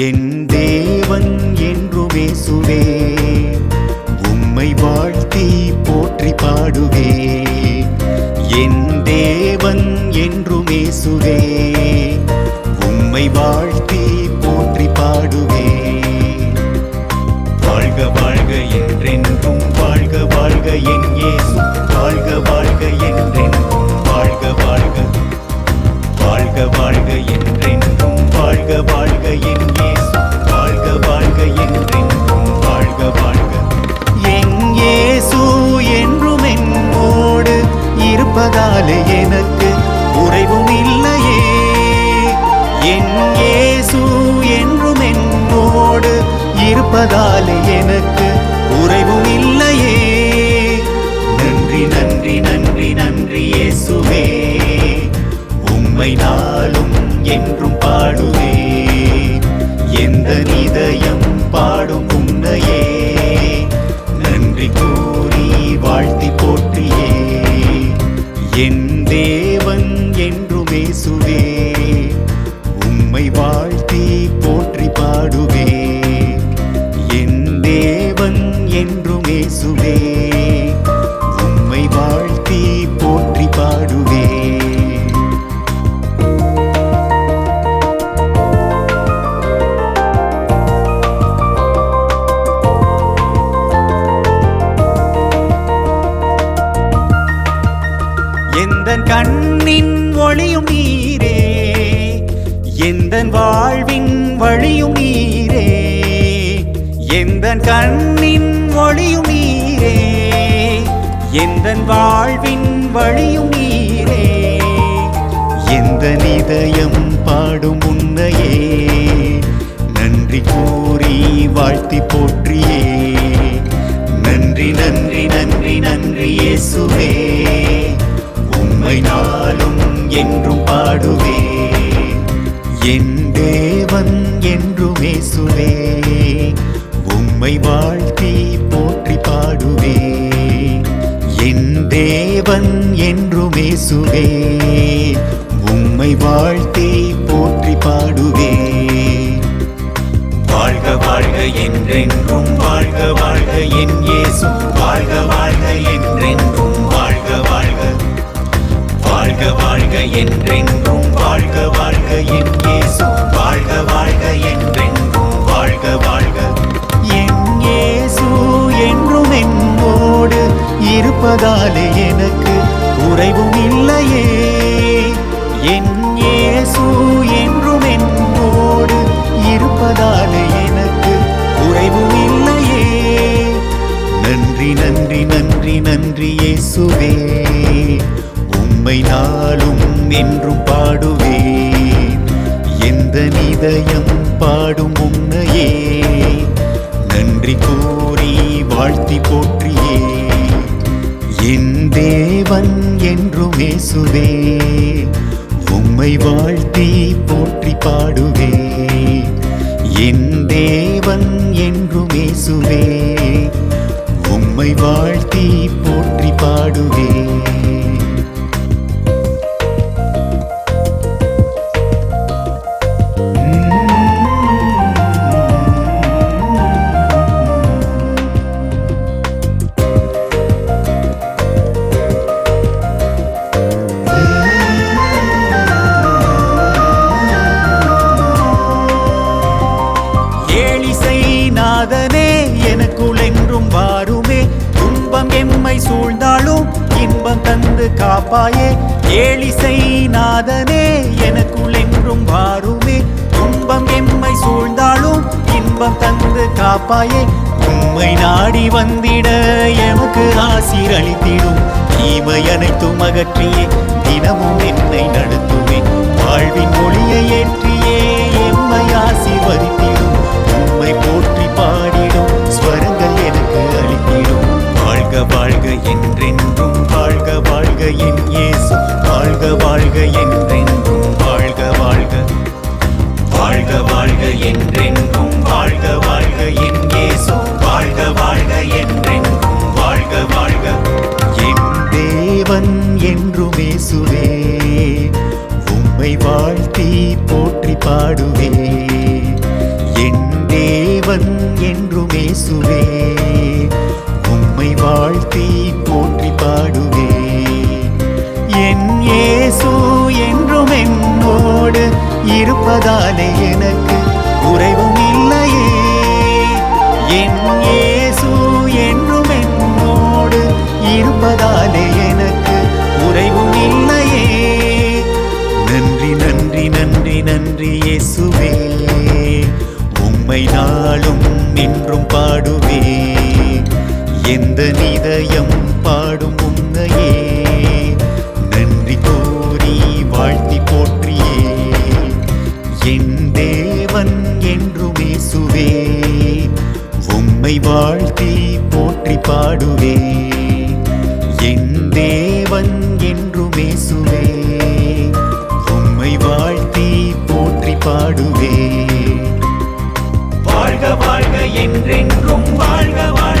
என் தேவன் என்றுமே சுவே உம்மை வாழ்த்தி போற்றி பாடுவே. என் தேவன் என்றுமே சுவே உம்மை வாழ்த்தி போற்றி பாடுவே. வாழ்க வாழ்க என்றென்றும் வாழ்க வாழ்க என் இருப்பதாலே எனக்கு வாழ்வின் வழியும் நீரே. எந்த கண்ணின் ஒளியும் நீரே. எந்த வாழ்வின் வழியும் நீரே. எந்த நிதயம் பாடும் உன்னையே. நன்றி கூறி வாழ்த்தி போற்றியே. நன்றி நன்றி நன்றி நன்றி இயேசுவே. உம்மை நாளும் என்றும் பாடுவே. என் தேவன் என்றுமே சுவே உம்மை வாழ்த்தி போற்றி பாடுவே. என் தேவன் என்றுமே சுவே உம்மை வாழ்த்தி போற்றி பாடுவே. வாழ்க வாழ்க என்றென்றும் வாழ்க வாழ்க என் இயேசு. வாழ்க வாழ்க என்றென்றும் வாழ்க வாழ்க. வாழ்க வாழ்க என்றென்றும் இருப்பதாலே எனக்கு குறைவும் இல்லையே. என் இயேசு என்றும் என்னோடு இருப்பதாலே எனக்கு குறைவும் இல்லையே. நன்றி நன்றி நன்றி நன்றி இயேசுவே. உம்மை நாளும் என்றும் பாடுவேன். எந்த நிதயம் பாடும் உன்னையே. நன்றி கூறி வாழ்த்தி போற்றியே. என் தேவன் என்றும் இயேசுவே உம்மை வாழ்த்தி போற்றி பாடுவே. என் தேவன் என்றும் இயேசுவே உம்மை வாழ்த்தி போற்றி பாடுவே. தந்து ஏழிசை நாதனே எனக்குள் என்றும் வாருமே. துன்பம் எம்மை சூழ்ந்தாலும் இன்பம் தந்து காப்பாயே. உம்மை நாடி வந்திட எமக்கு ஆசீரளித்திடும் தீமை அனைத்தும் அகற்றியே தினமும் என்னை நடத்துவே வாழ்வின் மொழியை ஏற்றியே எம்மை ஆசீர்வதித்திடும் வாழ்த்தி போற்றி பாடுவே. என் தேவன் என்றும் இயேசுவே உம்மை வாழ்த்தி போற்றி பாடுவே. என் ஏசு என்றும் என்னோடு இருப்பதாலே எனக்கு குறைவும் இல்லையே. என் ஏசு என்றும் என்னோடு இருப்பதாலே எந்த நிதயம் பாடும் உன்னையே. நன்றி கூறி வாழ்த்தி போற்றியே. என் தேவன் என்றுமே சுவே. உம்மை வாழ்த்தி போற்றி பாடுவே. என் தேவன் என்றுமே சுவே. உம்மை வாழ்த்தி போற்றி பாடுவே. வாழ்க வாழ்க என்றென்றும் வாழ்க வாழ்க.